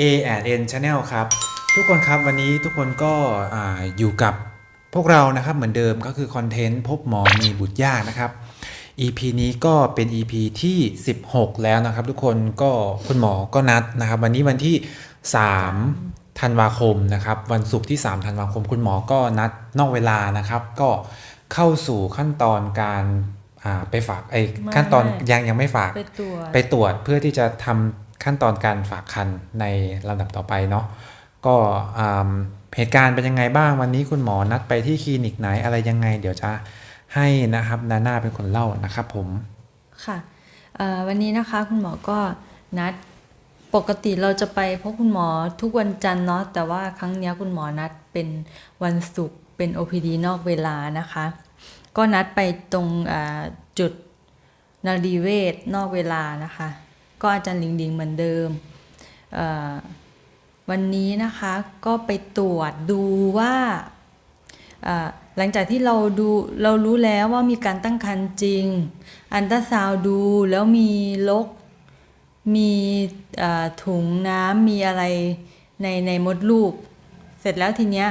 A and N Channel ครับ ทุกคนครับวันนี้ทุกคนก็อ่าอยู่กับพวกเรานะครับเหมือนเดิมก็คือคอนเทนต์พบหมอมีบุตรยากนะครับ EP นี้ก็เป็น EP ที่ 16 แล้วนะครับ ทุกคนก็คุณหมอก็นัดนะครับ วันนี้วันที่ 3 ธันวาคมนะครับ วันศุกร์ที่ 3 ธันวาคม คุณหมอก็นัดนอกเวลานะครับ ก็เข้าสู่ขั้นตอนการอ่าไปฝากไอ้ยไม่ขั้นตอนไม่ยังยังไม่ฝากไปตรวจไปตรวจเพื่อที่จะทำ ขั้นตอนการฝากคันในลำดับต่อไปเนาะก็เหตุการณ์เป็นยังไงบ้างวันนี้คุณหมอนัดไปที่คลินิกไหนอะไรยังไง เดี๋ยวจะให้นะครับนาน่าเป็นคนเล่านะครับผมค่ะวันนี้นะคะคุณหมอก็นัดปกติเราจะไปพบคุณหมอทุกวันจันทร์เนาะแต่ว่าครั้งนี้คุณหมอนัดเป็นวันศุกร์เป็น OPD นอกเวลานะคะ ก็นัดไปตรงจุดนารีเวศนอกเวลานะคะ ก็อาจารย์หลิงดิงเหมือนเดิม วันนี้นะคะก็ไปตรวจดูว่าหลังจากที่เราดูเรารู้แล้วว่ามีการตั้งครรภ์จริง อันตราซาวดูแล้วมีลก มีถุงน้ำมีอะไรในในมดลูก เสร็จแล้วทีเนี้ย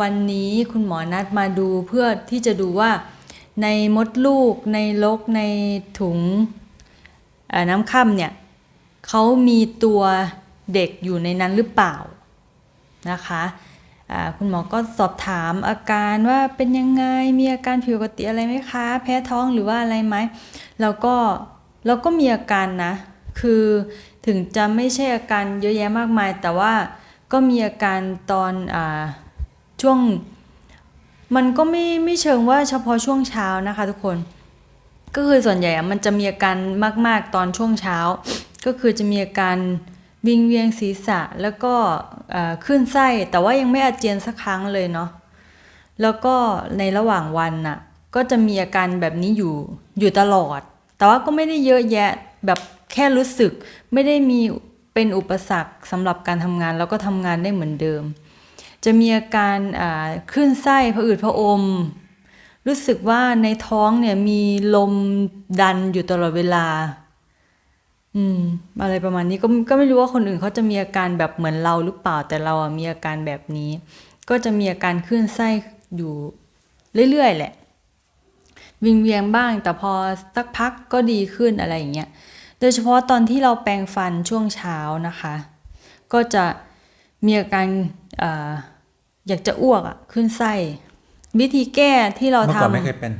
วันนี้คุณหมอนัดมาดูเพื่อที่จะดูว่าในมดลูกในลกในถุงน้ำค่ำเนี่ย เขามีตัวเด็กอยู่ในนั้นหรือเปล่านะคะคุณหมอก็สอบถามอาการว่าเป็นยังไงมีอาการผิดปกติอะไรไหมคะ แพ้ท้องหรือว่าอะไรไหมแล้วก็แล้วก็มีอาการนะ คือถึงจะไม่ใช่อาการเยอะแยะมากมาย แต่ว่าก็มีอาการตอนอช่วง มันก็ไม่ไม่เชิงว่าเฉพาะช่วงเช้านะคะทุกคน ก็คือส่วนใหญ่มันจะมีอาการมาก ๆ ตอนช่วงเช้า ก็คือจะมีอาการวิงเวียงศีรษะแล้วก็ขึ้นไส้แต่ว่ายังไม่อาเจียนสักครั้งเลยเนาะแล้วก็ในระหว่างวันน่ะก็จะมีอาการแบบนี้อยู่อยู่ตลอด แต่ว่าก็ไม่ได้เยอะแยะแบบแค่รู้สึกไม่ได้มีเป็นอุปสรรคสำหรับการทำงานแล้วก็ทำงานได้เหมือนเดิม จะมีอาการขึ้นไส้ผะอืดผะอม รู้สึกว่าในท้องเนี่ยมีลมดันอยู่ตลอดเวลา อืม อะไรประมาณนี้ก็ก็ไม่รู้ว่าคนอื่นเขาจะมีอาการแบบเหมือนเราหรือเปล่าแต่เราอะมีอาการแบบนี้ ก็จะมีอาการขึ้นไส้อยู่เรื่อยๆแหละ วิงเวียงบ้าง แต่พอสักพักก็ดีขึ้นอะไรอย่างเงี้ยโดยเฉพาะตอนที่เราแปรงฟันช่วงเช้านะคะ ก็จะมีอาการออยากจะอ้วกอะขึ้นไส้ วิธีแก้ที่เราเมื่อทำก่อนไม่เคยเป็น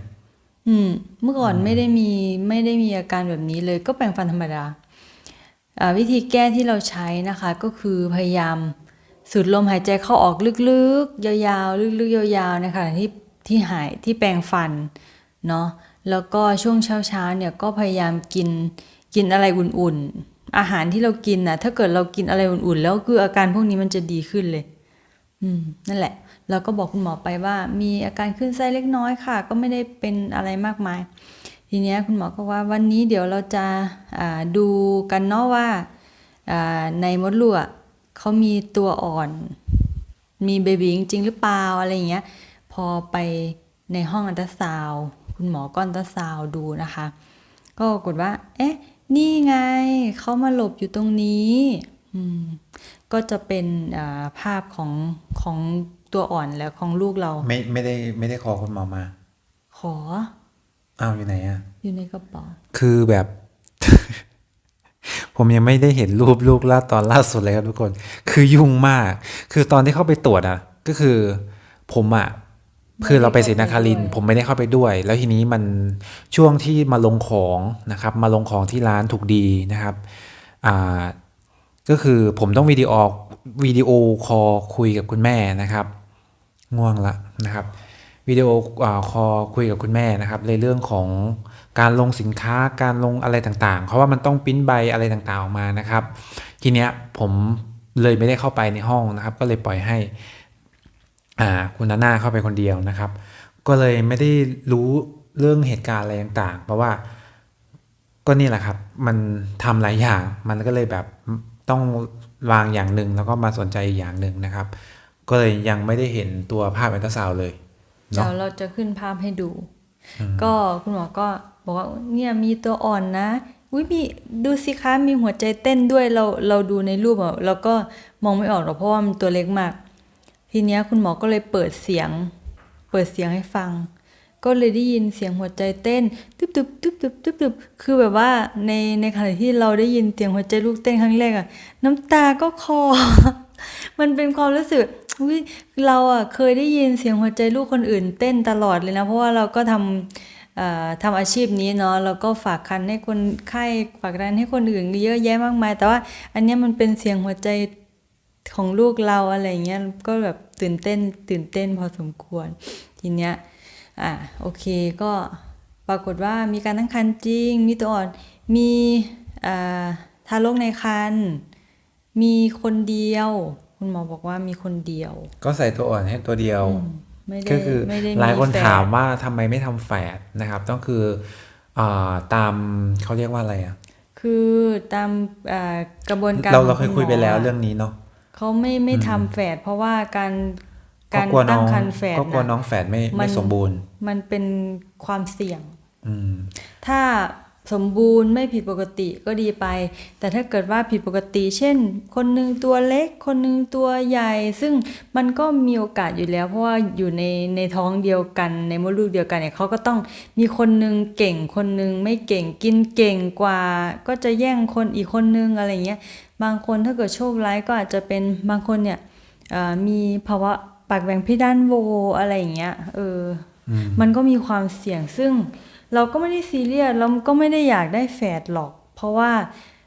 อืม เมื่อก่อนไม่ได้มีไม่ได้มีอาการแบบนี้เลย ก็แปรงฟันธรรมดาอ่าวิธีแก้ที่เราใช้นะคะก็คือพยายามสูดลมหายใจเข้าออกลึกๆ ยาวๆ ลึกๆ ยาวๆนะคะที่ที่หายที่แปรงฟันเนาะแล้วก็ช่วงเช้าๆเนี่ยก็พยายามกินกินอะไรอุ่นๆ อาหารที่เรากินนะถ้าเกิดเรากินอะไรอุ่นๆ แล้วคืออาการพวกนี้มันจะดีขึ้นเลย อืมนั่นแหละ เราก็บอกคุณหมอไปว่า มีอาการขึ้นไส้เล็กน้อยค่ะ ก็ไม่ได้เป็นอะไรมากมาย ทีเนี้ยคุณหมอก็ว่าวันนี้เดี๋ยวเราจะดูกันเนาะว่าในมดลูกเขามีตัวอ่อน มีเบบีจริงหรือเปล่าอะไรอย่างเงี้ย พอไปในห้องอันตราซาวด์คุณหมอก็อันตราซาวด์ดูนะคะ ก็ปรากฏว่า เอ๊ะ นี่ไงเขามาหลบอยู่ตรงนี้ ก็จะเป็นภาพของของ ตัวอ่อนแล้วของลูกเรา ไม่ไม่ได้ไม่ได้ขอคุณหมอมา ขออ้าวอยู่ไหนอะอยู่ในกระเป๋าคือแบบ ผมยังไม่ได้เห็นรูปลูกล่าตอนล่าสุดเลยครับทุกคน คือยุ่งมาก คือตอนที่เข้าไปตรวจอะก็คือ ผมอะคือเราไปศรีนครินทร์ผมไม่ได้เข้าไปด้วย แล้วทีนี้มันช่วงที่มาลงของนะครับ มาลงของที่ร้านถูกดีนะครับอ่าก็คือผมต้องวิดีโอวิดีโอคอลคุยกับคุณแม่นะครับ ง่วงละนะครับวิดีโอคอคุยกับคุณแม่นะครับในเรื่องของการลงสินค้าการลงอะไรต่างๆ เพราะว่ามันต้องปิ้นใบอะไรต่างๆออกมานะครับ ทีเนี้ยผมเลยไม่ได้เข้าไปในห้องนะครับ ก็เลยปล่อยให้อ่าคุณนาน่าเข้าไปคนเดียวนะครับ ก็เลยไม่ได้รู้เรื่องเหตุการณ์อะไรต่างๆ เพราะว่าก็นี่แหละครับ มันทำหลายอย่าง มันก็เลยแบบต้องวางอย่างหนึ่งแล้วก็มาสนใจอีกอย่างหนึ่งนะครับ ก็เลยยังไม่ได้เห็นตัวภาพอันตราซาวด์เลยเดี๋ยเนาะวเราจะขึ้นภาพให้ดู ก็คุณหมอก็บอกว่าเนี่ยมีตัวอ่อนนะอุ้ยมีดูสิคะมีหัวใจเต้นด้วยเราเราดูในรูปอะเราก็มองไม่ออกหรอกเพราะว่ามันตัวเล็กมาก ทีเนี้ยคุณหมอก็เลยเปิดเสียง เปิดเสียงให้ฟัง ก็เลยได้ยินเสียงหัวใจเต้นตึบตึบตึบตึบตึบตึบคือแบบว่าในในขณะที่เราได้ยินเสียงหัวใจลูกเต้นครั้งแรกอะน้ำตาก็คลอ มันเป็นความรู้สึกเราอะเคยได้ยินเสียงหัวใจลูกคนอื่น เต้นตลอดเลยนะ เพราะว่าเราก็ทำเอ่อทำอาชีพนี้เนาะเราก็ฝากคันให้คนไข้ฝากดันให้คนอื่นเยอะแยะมากมาย แต่ว่าอันนี้มันเป็นเสียงหัวใจของลูกเราอะไรเงี้ยก็แบบตื่นเต้นตื่นเต้นพอสมควรทีเนี้ยอะโอเคก็ปรากฏว่ามีการตั้งครรภ์จริง มีตัวอ่อนมีอ่าทารกในครรภ์ มีคนเดียว คุณหมอบอกว่ามีคนเดียว ก็ใส่ตัวอ่อนให้ตัวเดียวไม่ได้ก็คือไม่ได้หลายคนแฝดถามว่าทำไมไม่ทำแฝดนะครับ ต้องคืออาตามเขาเรียกว่าอะไรอะคือตามอ่ากระบวนการเราขเราองเคยณคุยไปแล้วหมะเรื่องนี้เนาะเขาไม่ไม่ทำแฝดเพราะว่าการก็การกลัวน้ตั้องงครรภ์แฝดก็กลัวน่ะน้องแฝดไม่มัไม่นสมบูรณ์ มันเป็นความเสี่ยงอืมถ้า สมบูรณ์ไม่ผิดปกติก็ดีไป แต่ถ้าเกิดว่าผิดปกติ เช่น คนหนึ่งตัวเล็ก คนหนึ่งตัวใหญ่ ซึ่งมันก็มีโอกาสอยู่แล้ว เพราะว่าอยู่ในในท้องเดียวกันในมดลูกเดียวกันเนี่ยเขาก็ต้องมีคนหนึ่งเก่งคนหนึ่งไม่เก่งกินเก่งกว่า ก็จะแย่งคนอีกคนนึงอะไรเงี้ยบางคนถ้าเกิดโชคร้ายก็อาจจะเป็นบางคนเนี่ยเอ่อมีภาวะปากแหว่งเพดานโหวอะไรอย่างเงี้ยเอออมมันก็มีความเสี่ยงซึ่ง เราก็ไม่ได้ซีเรียสเราก็ไม่ได้อยากได้แฝดหรอก เพราะว่า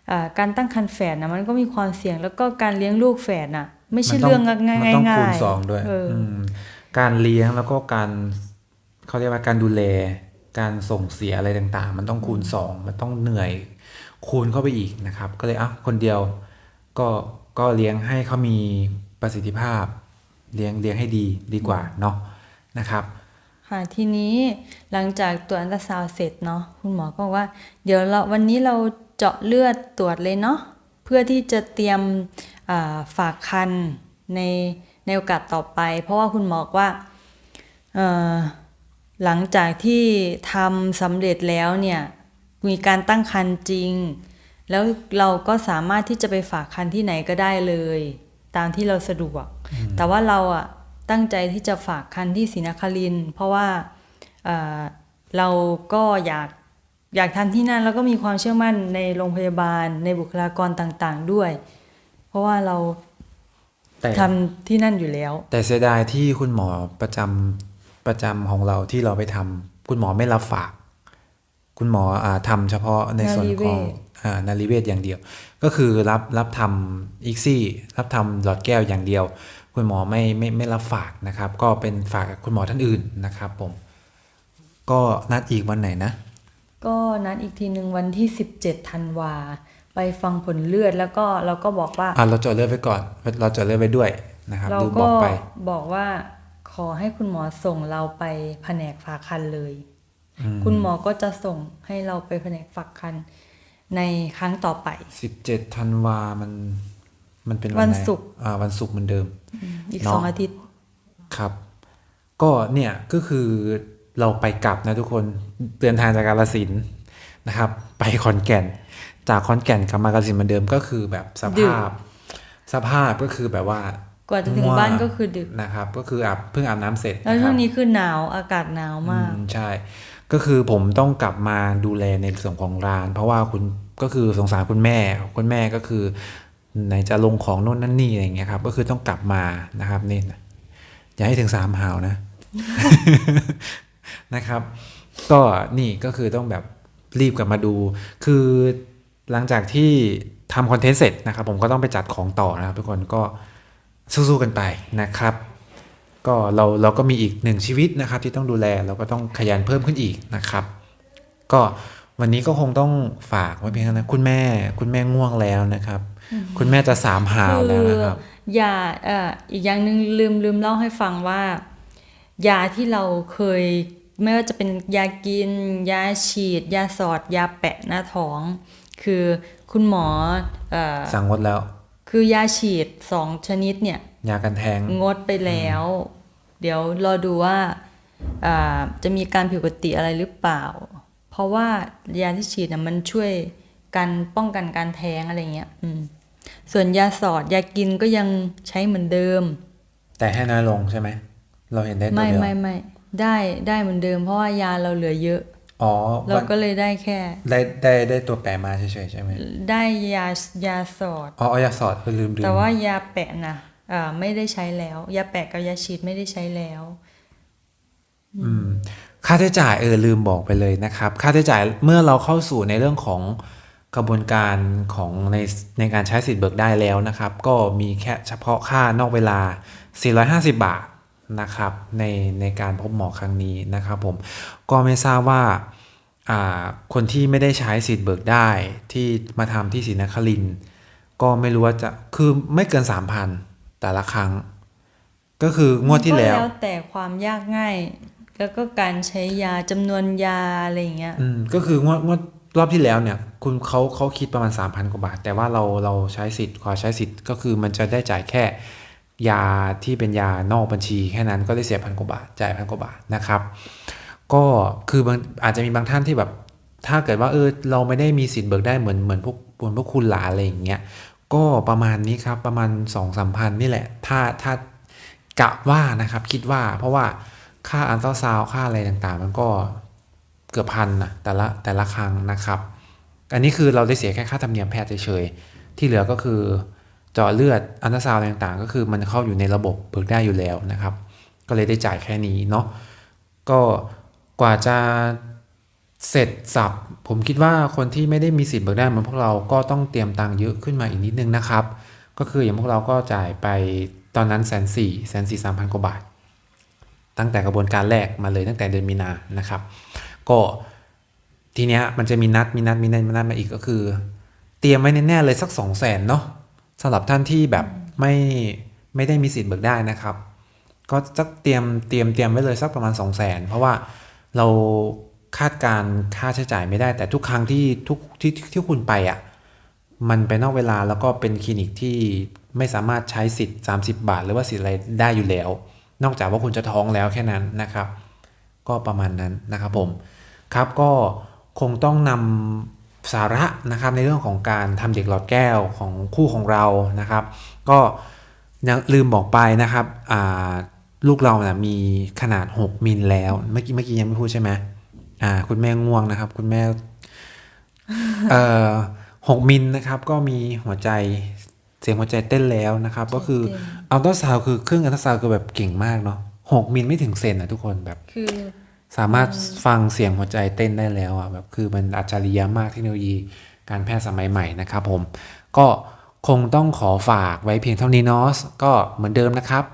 อ่าการตั้งครรภ์แฝดนะมันก็มีความเสี่ยงแล้วก็การเลี้ยงลูกแฝดน่ะไม่ใช่มันต้เรื่องง่ายมันต้องง่าคูณยสองด้วยเอออมการเลี้ยงแล้วก็การเขาเรียกว่าการดูแล การส่งเสียอะไรต่างๆ มันต้องคูณสองมันต้องเหนื่อยคูณเข้าไปอีกนะครับ ก็เลยอะคนเดียวก็ก็เลี้ยงให้เขามีประสิทธิภาพ เลี้ยงเลี้ยงให้ดีดีกว่าเนาะนะครับ ค่ะทีนี้หลังจากตรวจอันตราซาวด์เสร็จเนาะคุณหมอก็บอกว่า เดี๋ยวเราวันนี้เราเจาะเลือดตรวจเลยเนาะเพื่อที่จะเตรียมอ่าฝากคันในในโอกาสต่อไป เพราะว่าคุณหมอบอกว่าเอ่อหลังจากที่ทำสำเร็จแล้วเนี่ยมีการตั้งคันจริง แล้วเราก็สามารถที่จะไปฝากคันที่ไหนก็ได้เลย ตามที่เราสะดวก แต่ว่าเราอะ ตั้งใจที่จะฝากคันที่ศรีนครินทร์เพราะว่าเอ่อเราก็อยากอยากทำที่นั่นแล้วก็มีความเชื่อมั่นในโรงพยาบาลในบุคลากรต่างๆด้วย เพราะว่าเราแต่ทำที่นั่นอยู่แล้ว แต่เสียดายที่คุณหมอประจำประจำของเราที่เราไปทำคุณหมอไม่รับฝาก คุณหมออ่าทำเฉพาะในส่วนของนารีเวชอ่านารีเวชอย่างเดียว ก็คือรับรับทำอีกซี่ รับทำหลอดแก้วอย่างเดียว คุณหมอไม่ไม่ไม่รับฝากนะครับ ก็เป็นฝากกับคุณหมอท่านอื่นนะครับผม ก็นัดอีกวันไหนนะ ก็นัดอีกทีหนึ่งวันที่ 17ธันวาไปฟังผลเลือดแล้วก็เราก็บอกว่าอ่าเราจดเลือดไว้ก่อน เราจดเลือดไว้ด้วยนะครับเราดูบก็อกไปบอกว่าขอให้คุณหมอส่งเราไปแผนกฝากคันเลย คุณหมอก็จะส่งให้เราไปแผนกฝากคันในครั้งต่อไปสิบเจ็ดธันวามัน มันเป็นวัวันนไหนศุกร์อ่าวันศุกร์เหมือนเดิม อีกเนาะสองอาทิตย์ครับ ก็เนี่ยก็คือเราไปกลับนะทุกคนเดินทางจากกาลสินธุ์นะครับ ไปขอนแก่น จากขอนแก่นกลับมากาลสินธุ์เหมือนเดิมก็คือแบบสดึกภาพ สภาพก็คือแบบว่ากว่าจะถึงง่วบ้านก็คือดึกนะครับ ก็คืออาบเพิ่งอาบน้ำเสร็จ แล้วนะคช่รัวบงนี้คือหนาวอากาศหนาวมากอืมใช่ ก็คือผมต้องกลับมาดูแลในส่วนของร้าน เพราะว่าคุณก็คือสงสารคุณแม่คุณแม่ก็คือ ไหนจะลงของโน่นนั่นนี่อะไรเงี้ยครับ ก็คือต้องกลับมานะครับนี่นะอย่าให้ถึงสามหาวนะนะครับ ก็นี่ก็คือต้องแบบรีบกลับมาดู คือหลังจากที่ทำคอนเทนต์เสร็จนะครับ ผมก็ต้องไปจัดของต่อนะครับ ทุกคนก็สู้ๆกันไปนะครับ ก็เราเราก็มีอีกหนึ่งชีวิตนะครับ ที่ต้องดูแลเราก็ต้องขยันเพิ่มขึ้นอีกนะครับ ก็วันนี้ก็คงต้องฝากไว้เพียงเท่านั้นคุณแม่คุณแม่ง่วงแล้วนะครับ คุณแม่จะสามหาวแล้วนะครับยาเอ่ออีกอย่างหนึ่งลืมลืมเล่าให้ฟังว่า ยาที่เราเคย ไม่ว่าจะเป็นยากิน ยาฉีด ยาสอด ยาแปะหน้าท้อง คือคุณหมอเอ่อสั่งงดแล้ว คือยาฉีดสองชนิดเนี่ย ยากันแทงงดไปแล้ว เดี๋ยวรอดูว่าอ่าจะมีการผิดปกติอะไรหรือเปล่า เพราะว่ายาที่ฉีดนะมันช่วยการป้องกันการแท้งอะไรเงี้ย อืม ส่วนยาสอดยากินก็ยังใช้เหมือนเดิม แต่ให้น้อยลงใช่ไหม เราเห็นได้ตัวไม่เดียวไม่ไม่ได้ได้เหมือนเดิม เพราะว่ายาเราเหลือเยอะอ๋อเราก็เลยได้แค่ ได้ได้ได้ตัวแปรมาเฉยๆใช่ไหมได้ยายาสอดอ๋อเอายาสอดเออลืมลืมแต่ว่ายาแปะนะอ่าไม่ได้ใช้แล้ว ยาแปะกับยาฉีดไม่ได้ใช้แล้ว อืม ค่าใช้จ่ายเออลืมบอกไปเลยนะครับ ค่าใช้จ่ายเมื่อเราเข้าสู่ในเรื่องของ กระบวนการของในในการใช้สิทธิ์เบิกได้แล้วนะครับ ก็มีแค่เฉพาะค่านอกเวลา 450 บาทนะครับในในการพบหมอครั้งนี้นะครับผมก็ไม่ทราบว่าอ่าคนที่ไม่ได้ใช้สิทธิ์เบิกได้ที่มาทำที่ศรีนครินทร์ก็ไม่รู้ว่าจะคือไม่เกิน 3,000 แต่ละครั้ง ก็คืองวดที่แล้วก็แล้วแต่ความยากง่าย แล้วก็การใช้ยาจำนวนยาอะไรอย่างเงี้ยอืมก็คืองวดงวด รอบที่แล้วเนี่ย คุณเขาเขาคิดประมาณ 3,000 กว่าบาท แต่ว่าเราเราใช้สิทธิ์ขอใช้สิทธิ์ก็คือมันจะได้จ่ายแค่ ยาที่เป็นยานอกบัญชี แค่นั้นก็ได้เสียพันกว่าบาทจ่ายพันกว่าบาทนะครับ ก็คือบางอาจจะมีบางท่านที่แบบ ถ้าเกิดว่าเออเราไม่ได้มีสิทธิ์เบิกได้เหมือนเหมือนพวกเหมือนพวกคุณหลานอะไรอย่างเงี้ยก็ประมาณนี้ครับประมาณ2องสามพันนี่แหละ ถ้าถ้ากะว่านะครับคิดว่าเพราะว่าค่าอันตราซาวค่าอะไรต่างๆ มันก็ เกือบพันนะแต่ละแต่ละครั้งนะครับ อันนี้คือเราได้เสียแค่ค่าธรรมเนียมแพทย์เฉยๆที่เหลือก็คือเจาะเลือดอันตราซาวด์ต่างๆ ก็คือมันเข้าอยู่ในระบบเบิกได้อยู่แล้วนะครับ ก็เลยได้จ่ายแค่นี้เนาะก็กว่าจะเสร็จสับผมคิดว่าคนที่ไม่ได้มีสิทธิ์เบิกได้เหมือนพวกเราก็ต้องเตรียมตังค์เยอะขึ้นมาอีกนิดนึงนะครับ ก็คืออย่างพวกเราก็จ่ายไปตอนนั้นแสนสี่แสนสี่สามพันกว่าบาท ตั้งแต่กระบวนการแรกมาเลยตั้งแต่เดือนมีนานะครับ ก็ทีเนี้ยมันจะมีนัดมีนัดมีนัดมีนัดมาอีกก็คือ เตรียมไว้แน่ๆเลยสักสองแสนเนาะสำหรับท่านที่แบบไม่ไม่ได้มีสิทธิ์เบิกได้นะครับ ก็สักเตรียมเตรียมเตรียมไว้เลยสักประมาณ2 0 0 0 0 0เพราะว่าเราคาดการณ์ค่าใช้จ่ายไม่ได้ แต่ทุกครั้งที่ทุกที่ที่คุณไปอะมันไปนอกเวลาแล้วก็เป็นคลินิกที่ไม่สามารถใช้สิทธิ์ 30 บาท หรือว่าสิทธิ์อะไรได้อยู่แล้ว นอกจากว่าคุณจะท้องแล้วแค่นั้นนะครับ ก็ประมาณนั้นนะครับผมครับก็คงต้องนำสาระนะครับในเรื่องของการทำเด็กหลอดแก้วของคู่ของเรานะครับ ก็ยังลืมบอกไปนะครับอ่าลูกเรานะมีขนาด 6 มิลแล้วเมื่อกี้เมื่อกี้ยังไม่พูดใช่ไหมอ่า คุณแม่ง่วงนะครับ คุณแม่เอ่อหกมิลนะครับ ก็มีหัวใจเสียงหัวใจเต้นแล้วนะครับ ก็คือเต้นอัลตราซาวด์คือเครื่องอัลตราซาวด์คือแบบเก่งมากเนาะ หกมิลไม่ถึงเซนนะทุกคนแบบ คือสามารถฟังเสียงหัวใจเต้นได้แล้วอะแบบคือมันอัจฉริยะมากเทคโนโลยีการแพทย์สมัยใหม่นะครับผม ก็คงต้องขอฝากไว้เพียงเท่านี้เนาะก็เหมือนเดิมนะครับ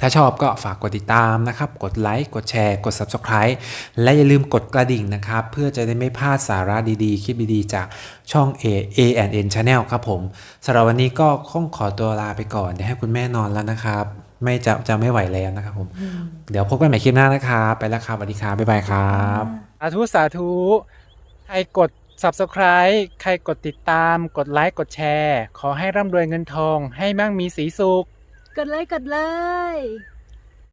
ถ้าชอบก็ฝากกดติดตามนะครับ กดไลค์กดแชร์กด Subscribe และอย่าลืมกดกระดิ่งนะครับ เพื่อจะได้ไม่พลาดสาระดีๆ คลิปดีๆ จากช่อง A A N Channel ครับผมสำหรับวันนี้ก็คงขอตัวลาไปก่อนเดี๋ยวให้คุณแม่นอนแล้วนะครับ ไม่จะจะไม่ไหวแล้วนะครับผมเดี๋ยวพบกันใหม่คลิปหน้านะครับไปแล้วครับสวัสดีครับบ๊ายบายครับสาธุสาธุใครกด subscribe ใครกดติดตาม กดไลค์กดแชร์ ขอให้ร่ำรวยเงินทอง ให้มั่งมีสีสุข กดเลยกดเลย